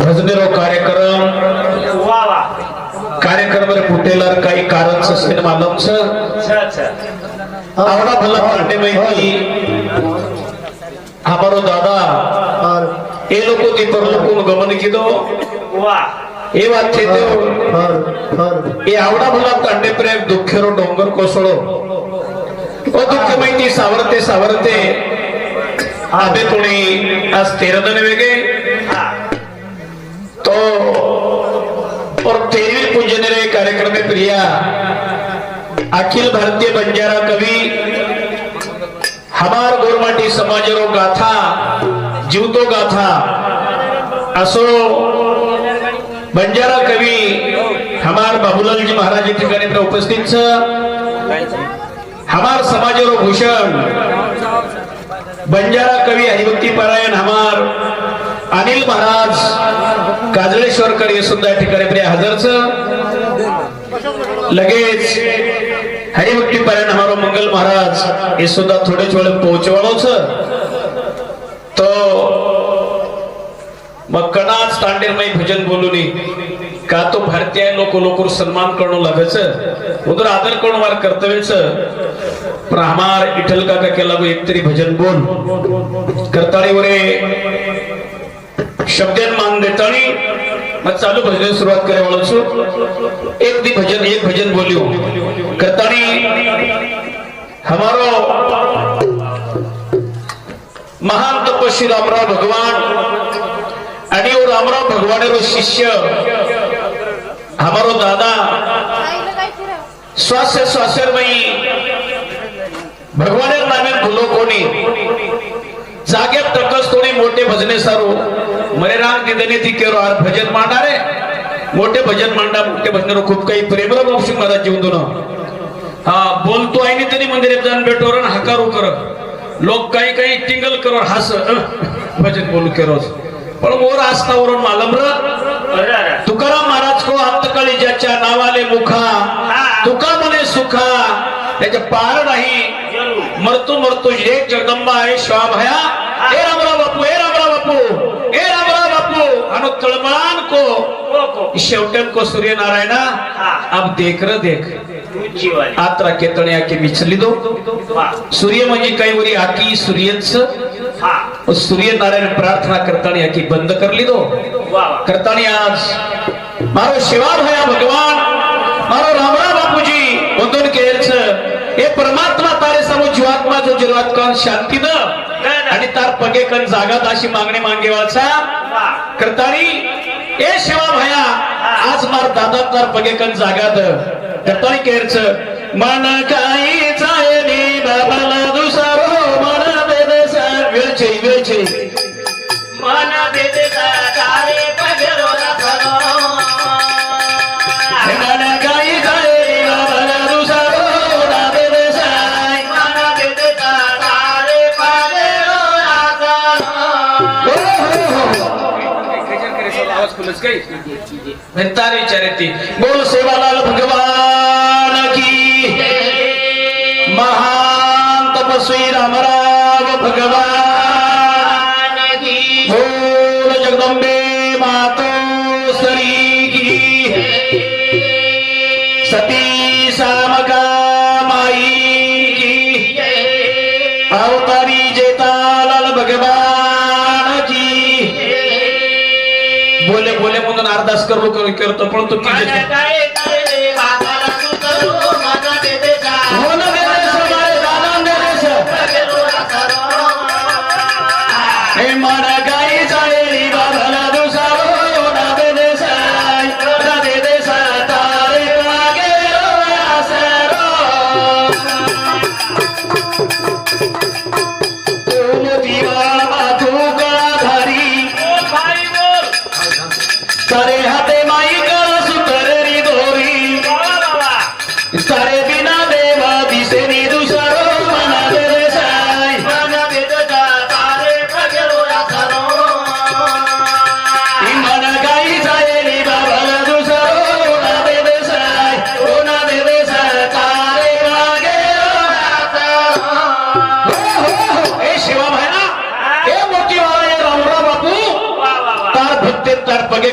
ભજનેરો કાર્યક્રમ કાર્યક્રમ રે ફૂટેલા કઈ કારણ છે સિને માલુમ છે આવડા ભલા પાડે મહી અમારો દાદા એ લોકો થી પરલોકનું ગમન કીધો વાહ એ વાત છે તો એ આવડા ભલા કાંડે પ્રેમ દુખેરો ડોંગર કોસળો ઓ દુઃખ માહિતી સાવરते सावरते आबे कोणी आज तेरा दन वेगे तो और तेरवी पूजनेरे कार्यक्रम में प्रिया। अखिल भारतीय बंजारा कवि हमार गोरमाटी समाजरो गाथा जीवतो गाथा असो बंजारा कवी हमार बाबूलालजी महाराज या ठिकाणी तर उपस्थित छ हमार समाजरो भूषण बंजारा कवी हरिभक्ती पारायण हमार अनिल महाराज काजळेश्वरकर हे सुद्धा या ठिकाणी प्रिय हजरच. लगेच हरिभक्ती पारायण हमारो मंगल महाराज हे सुद्धा थोडेच वेळ पोहोचवाळोच तो मग कणाच तांडेरमय भजन बोलूनी का तो भारतीय लोक लोक सन्मान करणं लागच उदर आदर करणं वार कर्तव्यच. पण हमार इठल काका केला एक तरी भजन बोल. करताळीवरे वरे शब्दान मान देतानी मैं चालू भजन शुरुआत करे वालों वाळो एक दी भजन एक भजन बोलियो करतानी हमारो महान तपस्वी रामराव भगवान आणि वो रामराव भगवान रो शिष्य हमारो दादा स्वास्य स्वास्यरमयी भगवान नामे भुलो कोणी. जाग्यात तकस कोणी मोठे भजने सारो. मरे राग दिदने ती केरो आर भजन मांडारे। मोठे भजन मांडा मोठे भजन खूप काही प्रेमरा बापशी महाराज जीवन दोन. हा बोलतो आहे तरी मंदिरात जाऊन भेटो रण हकारू कर. लोक काही काही टिंगल करो हास भजन बोलू केरोज पण मोर आस्थावरून मालम र. तुकाराम महाराज को अंतकाळी ज्याच्या नावाले मुखा तुका म्हणे सुखा त्याच्या पार नाही. मरतो मरतो एक जगदंबा आहे श्वाभया ए रामराव बापू ए रामराव बापू ए रामराव बापू अनु तळमळान को. शेवट्यात को सूर्य नारायण अब देख र देख. आत्रा केतण्या आके विचली दो. सूर्य म्हणजे काही वरी आकी सूर्यच. सूर्य नारायण प्रार्थना करताना आकी बंद करली दो. करताना आज मारो शिवा भया भगवान मारो रामराव बापूजी बंधून केलच. हे परमात्मा तारे समोर जीवात्मा जो जीवात्मा शांती न. आणि तार पगे कण जागात अशी मागणी मागे वाचा करतानी ए शिवा भया आज मार दादा तार पगे कण जागात. करतानी केरच मन काय आवाज खुलच रखनो म्हणतात विचारती बोल सेवालाल भगवान की. महान तपस्वी रामराव भगवान बोल जगदंबे मातो सरी की. सती सामका अरदास करू करू करतो पण तो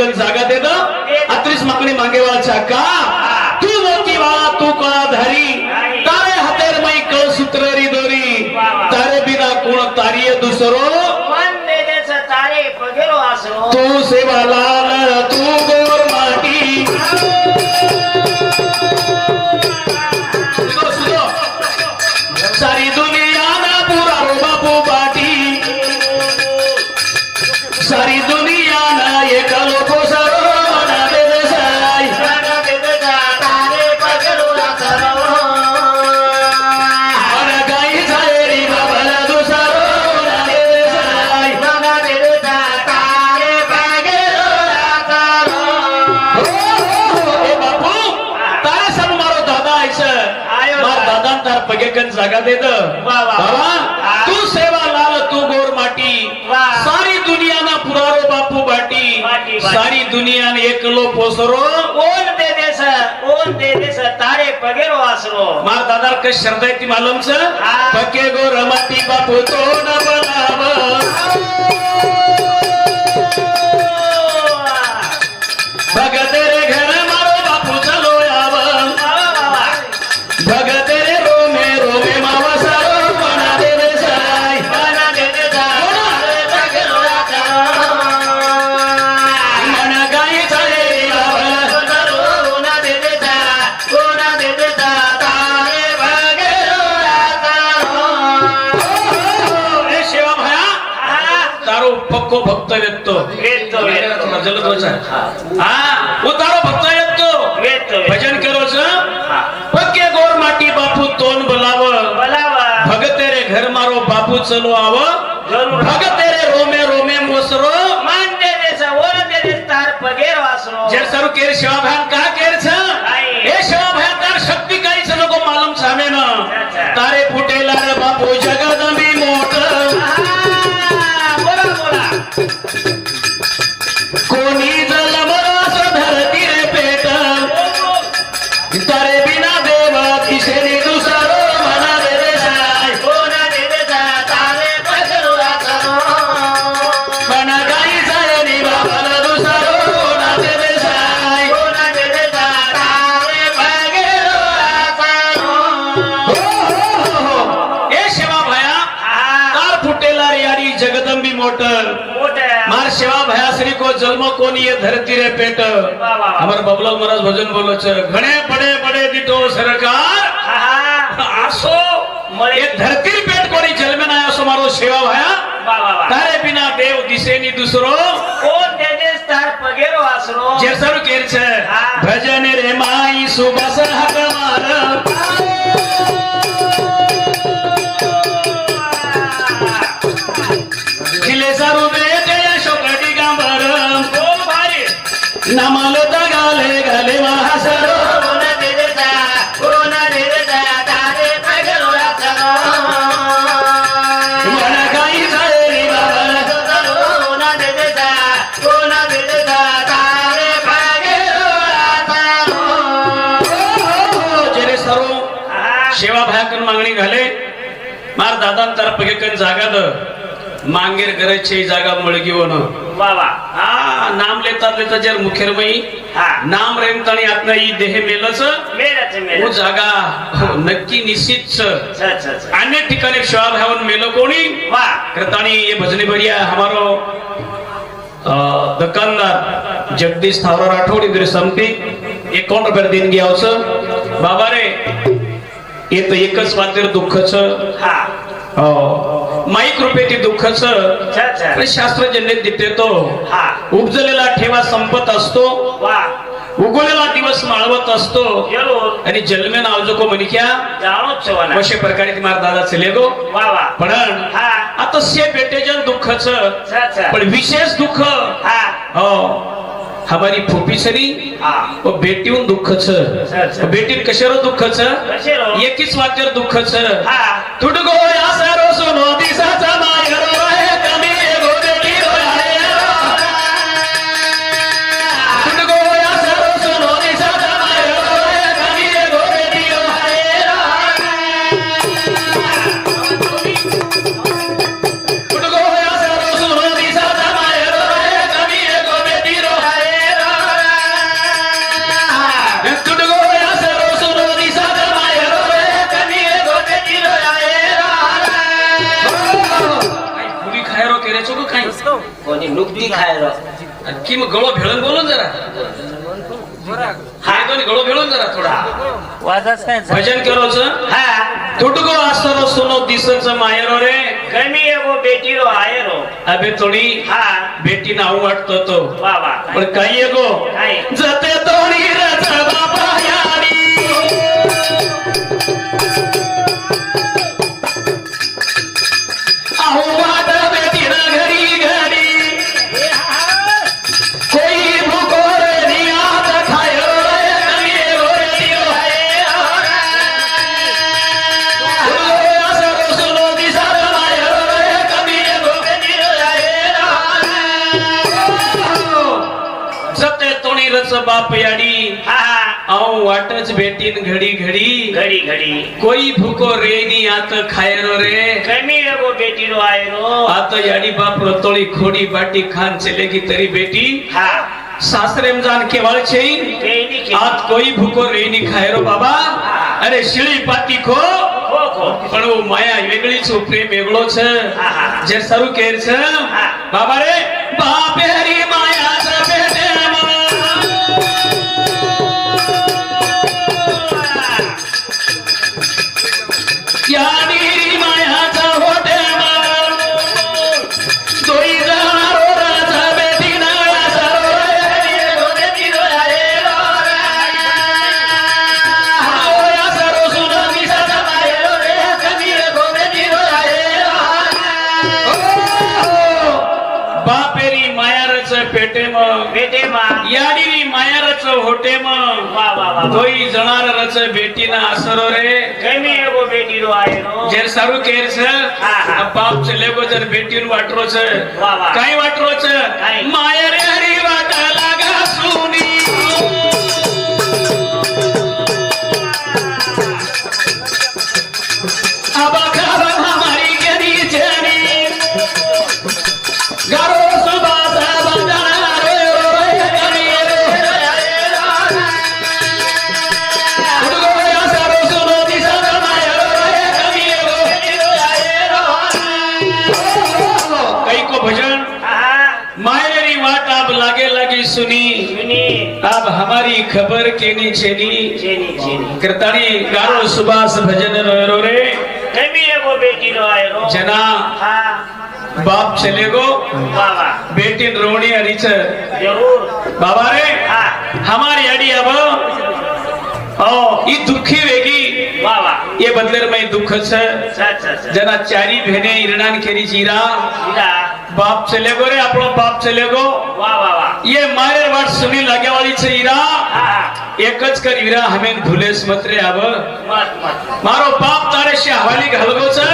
कन जागा दे द? अत्रीस मागणी मागे वाचा का? तू मोती वाळा तू कळा धारी तारे हातेर मई कळ सूत्ररी दोरी. तारे बिना कोण तारिय दुसरो. मन देदेस तारे पगेरो आसरो तू सेवा लाल तार पगेकन जागा दे द. हा. तू सेवा लाल तू गोर माटी. सारी दुनिया ना पुरारो बापू बाटी. सारी दुनिया ने एकलो पोसरो. ओन देदेस ओन देदेस तारे पगेरो आसरो. मार दादा का शब्द आहे ती मालूम छ हा. पके गोर माटी बापू तो न बनाव. जलद वचा हा. वो तारो भक्त येतो भजन करो छ पक्के गोर माटी बापू तोन बोलाव. भगत रे घर मारो बापू चलो आव. जगदंबी मोठ मार शिवा भया श्री को जन्म कोणी ये धरती रे पेट वाह, वाह. हमार बबलाल महाराज भजन बोलो छ घणे बडे बडे दिटो सरकार आसो ये धरती पेट कोणी जन्मे नाही असो मारो सेवा भया तारे बिना देव दिसेनी दुसरो पगेरो आसरो जेसर केर छ हा. भजन रे माई सुबस हक मार जागा द मांगेर करायची जागा मळगी वन हा नाम लेतात लेता जर मुखेरमई नाम रेमताणी आत्मा ही देह मेलच वो जागा हो, नक्की निश्चित अन्य ठिकाणी शिवा भावन मेल कोणी? करतानी ये भजनी बढ़िया हमारो दुकानदार जगदीश थावरा राठोड इधर समती एकावन्न रुपये देणगी आवचं बाबा रे येत एकच मात्र दुःखच. माईक रुपये ती दुःखच शास्त्रजन्य देते तो. उपजलेला ठेवा संपत असतो. उगवलेला दिवस माळवत असतो. आणि जन्मे नावजको म्हणिक्या अशा प्रकारे ती मार दादा चले गो पण आता से बेटेजन दुःखच. पण विशेष दुःख. हो. हमारी फुपी सरी व बेटीहून दुःखच. बेटीत कशावर दुःखच? एकीच वाक्यर दुःखच. तुटगो या भजन करोच हा. तुटगो आसरो सुनो दिसच मायरो रे। कमी एगो बेटी रो आयरो अबे थोडी हा. बेटी नाव वाटतो तो। वा वा पण काही गो? काय जते तोडी रच बाबा बाप याडी हा हा आऊं वाटच बेटीन घडी घडी घडी घडी कोई भूको रे नी आत खायरो रे कमी एगो बेटी रो आयरो आत याडी बाप रतोळी खोडी बाटी खान चलेगी तरी बेटी हा सासरे जान केवळ छे बेटी के आत कोई भूको रे नी खायरो बाबा अरे शिळी पाती खो खो खो પણ હું માયા વેગળી છું પ્રેમ વેગળો છે હા, હા. જે સરું કેર છે હા. બાબા રે બાપેરી માયા ધોઈ જણાર રચે બેટીના અસરો રે. કેમી એગો બેટીનો આયનો જેર સારું કેર છે? બાપ છે લેગો જર બેટીનો વાટરો છે. કાઈ વાટરો છે? शेनी शेनी कृताणी कारो सुभाष भजन रोयो रे कमी एगो बेटी रोए रो जना हां बाप चले गो बाबा बेटी रोणी हरीच जरूर बाबा रे हमारी अड़ी अब ओ ई दुखी वे એ બદલેરમાં દુઃખ છે જેના ચારી ભેને ઈરણાન કેરી જીરા બાપ ચલે ગો રે આપણો બાપ ચલે ગો એ મારે વાત સુની લાગેવાળી છે ઈરા એક જ કરી ઈરા હમે ધુલેશ મત્રે આવ મારો બાપ તારે છે હવાલી હલગો છે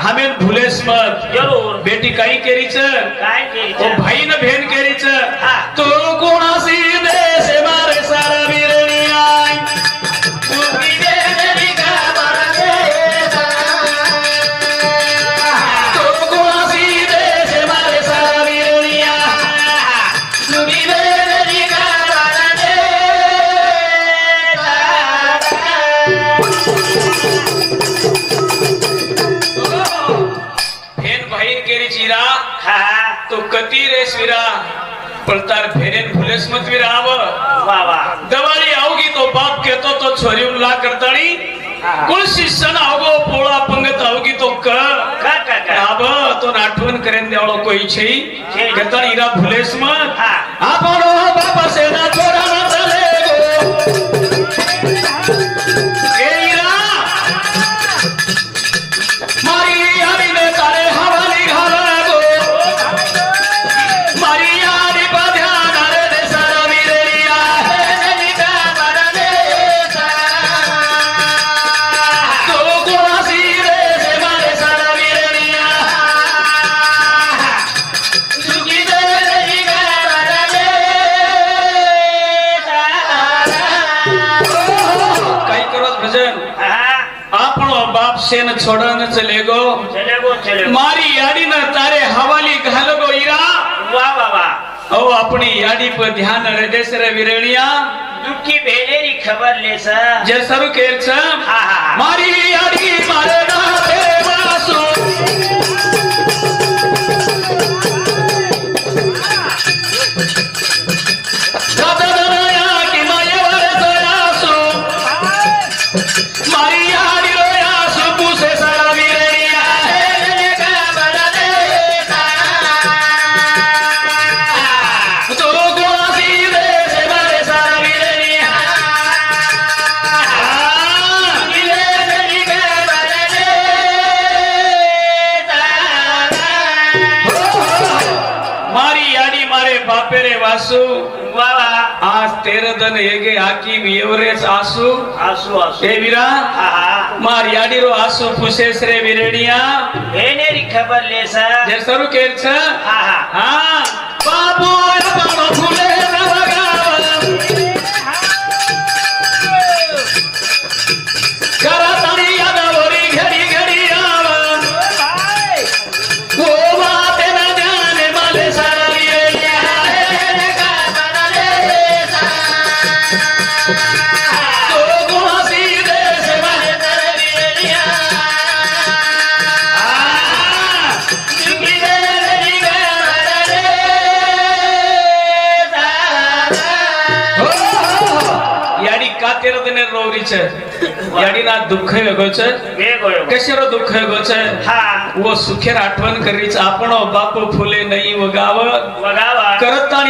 હમે ધુલેશ મત બેટી કઈ કેરી છે ઓ ભાઈ ને ભેન કેરી गेला पळतार फेरेन फुलेस मत मी राहावं दवारी आवगी तो बाप घेतो तो छोरी ला करताळी. कुळशी सण आवगो पोळा पंगत आवगी तो कळ राब तो आठवण करेन देवळो कोई छे घेता इरा फुलेस मत आपण बापा सेना चोरा ना चाले गो. पर ध्यान रजेसर विरणिया दुःखी भेलेरी खबर लेसा जसरू केलचं मारी आडी मारना। आसू वा वा आज तेर दन हेगे हाकी एवरेज आसू आसू आसू ए वीरा हा हा मार याडीरो आसू पुसेस रे विरेडिया भेनेरी खबर ले सर जे दने रोवरी छ याडी ना दुःख वेगो छ दुःख वेगो छ आपणो बाप फुले नाही वगाव.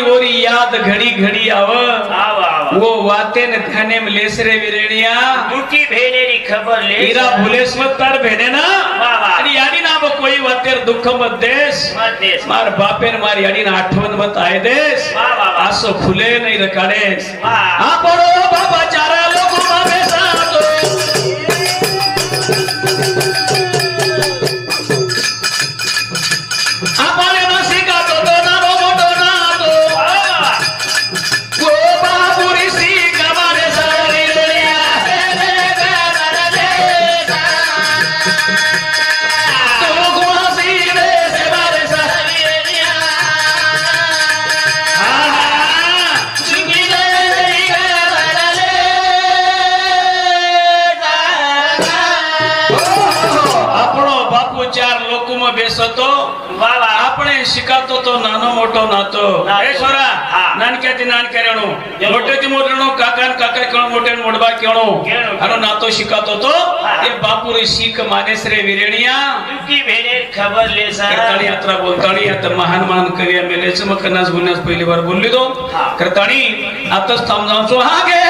ओरी याद घडी घडी आव वाते न भेनेरी खबर ले हीरा भुलेश्वर तार भेने ना. वा वा. आणि याडी ना ब कोई वातेर दुःख मत मध्येच मार बापेर मार याडी ना आठवण मत आहे देस. वा वा. असो फुले नाही रकाडेस. वा. आपण बाबा ಗೊತ್ತು ನಾನು ಮೊಟ್ಟವನಾತು ಮಹೇಶ್ವರ ನನ್ಕೇತಿ ನಾನ್ ಕೇಳೋಣ ಮೊಟ್ಟೆತಿ ಮೊದಲು ಕಾಕನ್ ಕಾಕ ಕೇಳು ಮೊಟ್ಟೆ ಮೊಡ್ಬಾ ಕೇಳು ಅನು ನಾತೋ ಶಿಕಾತೋತು ये बापू रे शीख माने श्रे विरेणिया. क्योंकि मेरे खबर ले सर. करताणी यात्रा बोलताणी आता महान महान कवी मेले चमकनास गुन्यास पहिली बार बोलली तो. करताणी आता थांब जाऊन सो हा गे